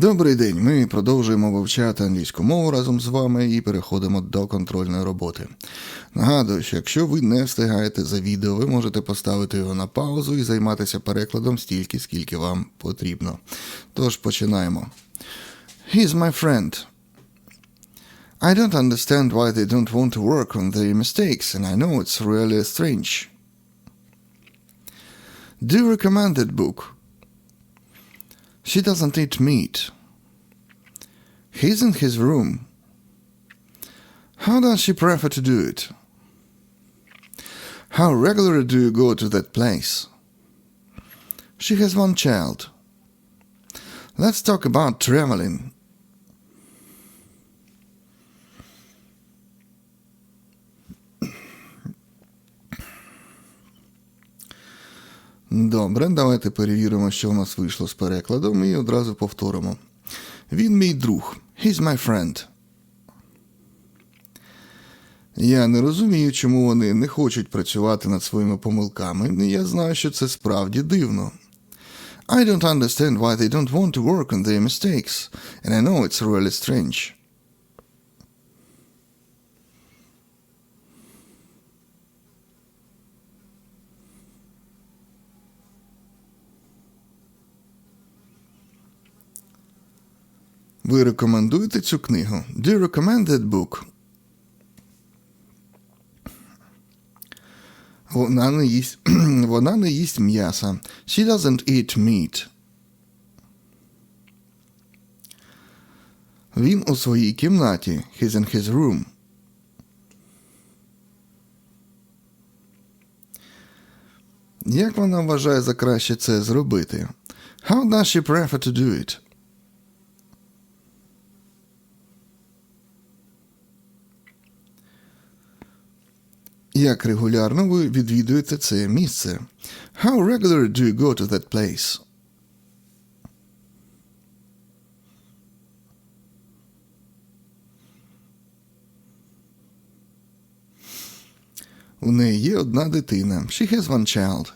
Добрий день. Ми продовжуємо вивчати англійську мову разом з вами і переходимо до контрольної роботи. Нагадую, що якщо ви не встигаєте за відео, ви можете поставити його на паузу і займатися перекладом стільки, скільки вам потрібно. Тож починаємо. He's my friend. I don't understand why they don't want to work on their mistakes, and I know it's really strange. Do you recommend that book? She doesn't eat meat. He's in his room. How does she prefer to do it? How regularly do you go to that place? She has one child. Let's talk about traveling. Добре, давайте перевіримо, що у нас вийшло з перекладом, і одразу повторимо. Він мій друг. He's my friend. Я не розумію, чому вони не хочуть працювати над своїми помилками, я знаю, що це справді дивно. I don't understand why they don't want to work on their mistakes, and I know it's really strange. Ви рекомендуєте цю книгу? Do you recommend that book? Вона не їсть, вона не їсть м'яса. She doesn't eat meat. Він у своїй кімнаті. He's in his room. Як вона вважає за краще це зробити? How does she prefer to do it? Як регулярно ви відвідуєте це місце? How regularly do you go to that place? У неї є одна дитина. She has one child.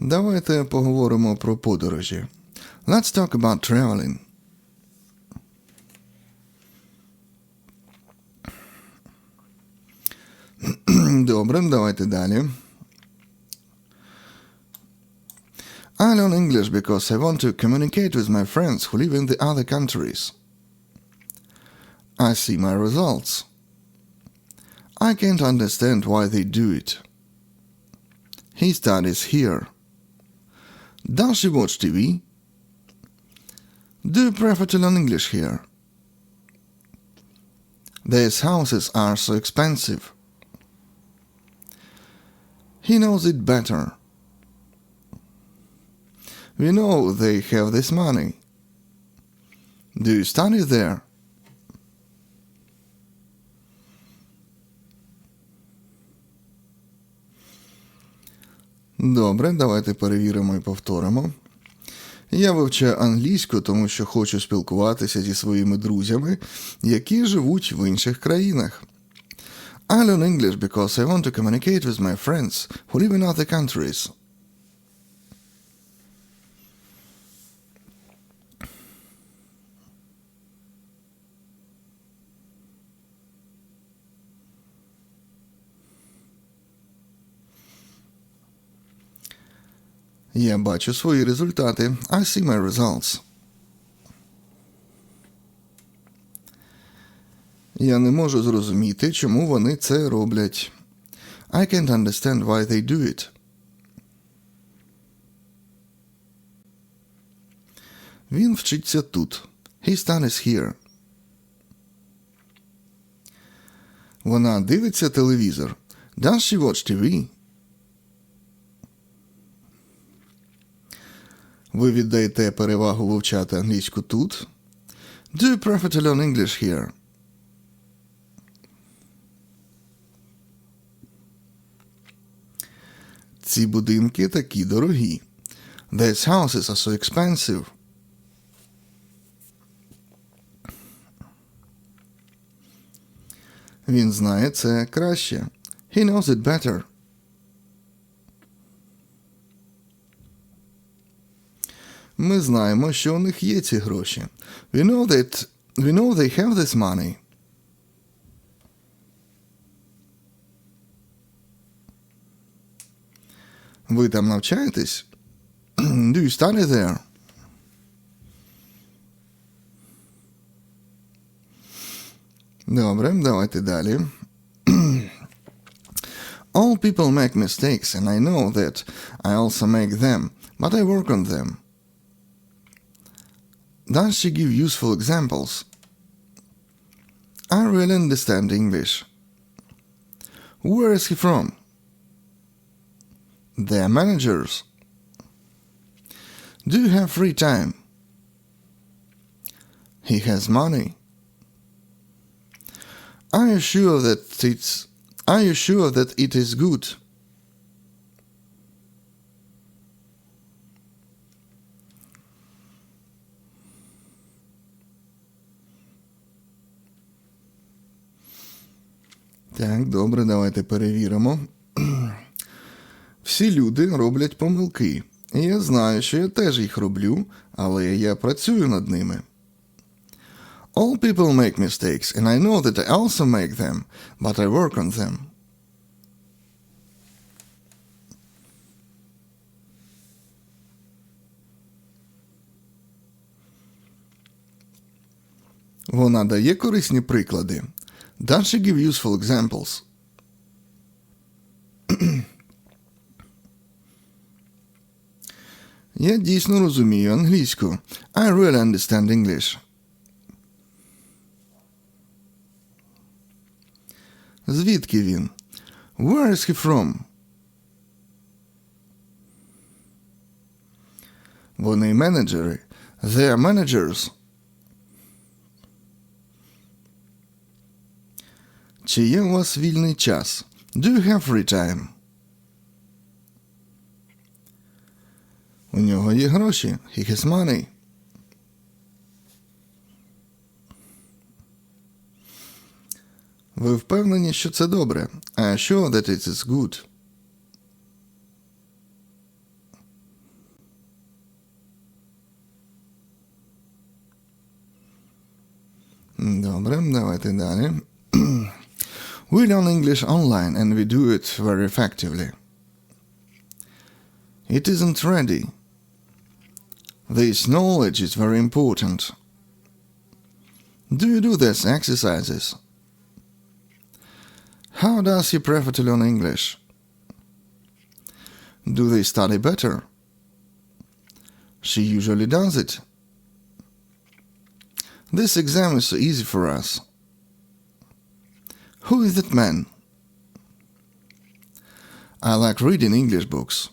Давайте поговоримо про подорожі. Let's talk about traveling. Добре, давайте далі. I learn English because I want to communicate with my friends who live in the other countries. I see my results. I can't understand why they do it. He studies here. Does she watch TV? Do you prefer to learn English here? These houses are so expensive. He knows it better. We know they have this money. Do you study there? Добре, давайте перевіримо і повторимо. Я вивчаю англійську, тому що хочу спілкуватися зі своїми друзями, які живуть в інших країнах. I learn English because I want to communicate with my friends who live in other countries. Я бачу свої результати. I see my results. Я не можу зрозуміти, чому вони це роблять. I can't understand why they do it. Він вчиться тут. He studies here. Вона дивиться телевізор. Does she watch TV? Ви віддаєте перевагу вивчати англійську тут? Do you prefer to learn English here? Ці будинки такі дорогі. These houses are so expensive. Він знає це краще. He knows it better. Ми знаємо, що у них є ці гроші. We know that we know they have this money. Ви там навчаєтесь? Do you study there? Добре, давайте далі. All people make mistakes, and I know that I also make them, but I work on them. Does she give useful examples? I really understand English. Where is he from? They're managers. Do you have free time? He has money. Are you sure that it's are you sure that it is good? Так, добре, давайте перевіримо. Всі люди роблять помилки. І я знаю, що я теж їх роблю, але я працюю над ними. All people make mistakes, and I know that I also make them, but I work on them. Вона дає корисні приклади. Does she give useful examples? Я дійсно розумію англійську. I really understand English. Звідки він? Where is he from? Вони менеджери. They are managers. Чи є у вас вільний час? Do you have free time? У нього є гроші. He has money. Ви впевнені, що це добре? Am sure that it is good. Добре, давайте далі. We learn English online and we do it very effectively. It isn't ready. This knowledge is very important. Do you do these exercises? How does he prefer to learn English? Do they study better? She usually does it. This exam is so easy for us. Who is that man? I like reading English books.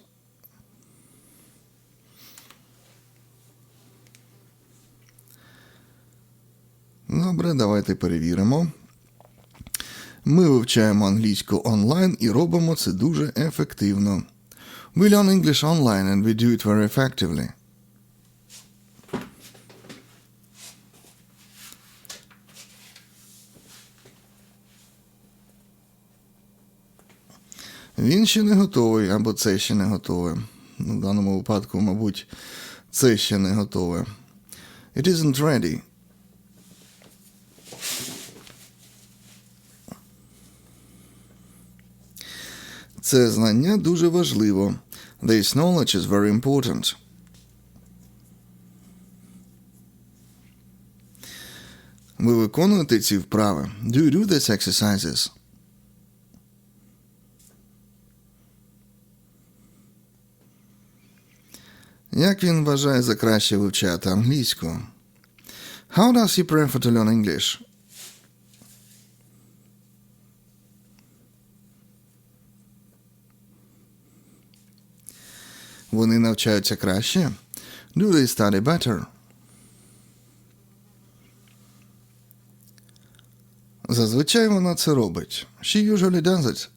Добре, давайте перевіримо. Ми вивчаємо англійську онлайн і робимо це дуже ефективно. We learn English online and we do it very effectively. Він ще не готовий, або це ще не готове. В даному випадку, мабуть, це ще не готове. It isn't ready. Це знання дуже важливо. This knowledge is very important. Ви виконуєте ці вправи? Do you do these exercises? Як він вважає за краще вивчати англійську? How does he prefer to learn English? Вони навчаються краще? Do they study better? Зазвичай вона це робить. She usually does it.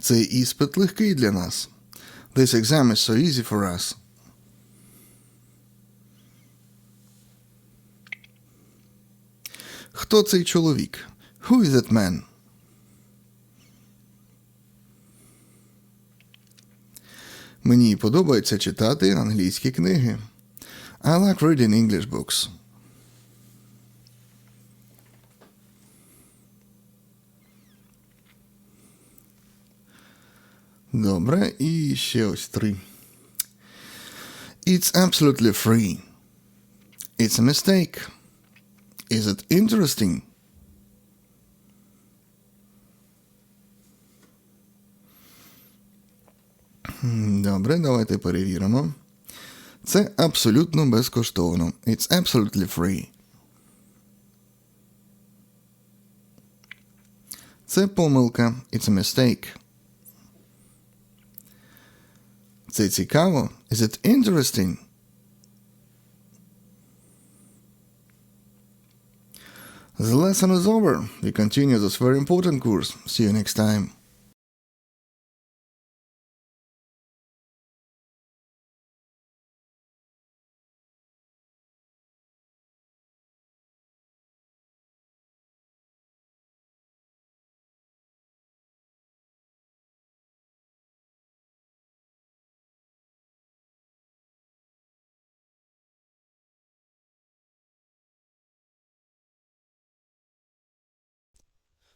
Цей іспит легкий для нас. This exam is so easy for us. Хто цей чоловік? Who is that man? Мені подобається читати англійські книги. I like reading English books. Добре, і ще ось три. It's absolutely free. It's a mistake. Is it interesting? Добре, давайте перевіримо. Це абсолютно безкоштовно. It's absolutely free. Це помилка. It's a mistake. Is it Is it interesting? The lesson is over. We continue this very important course. See you next time.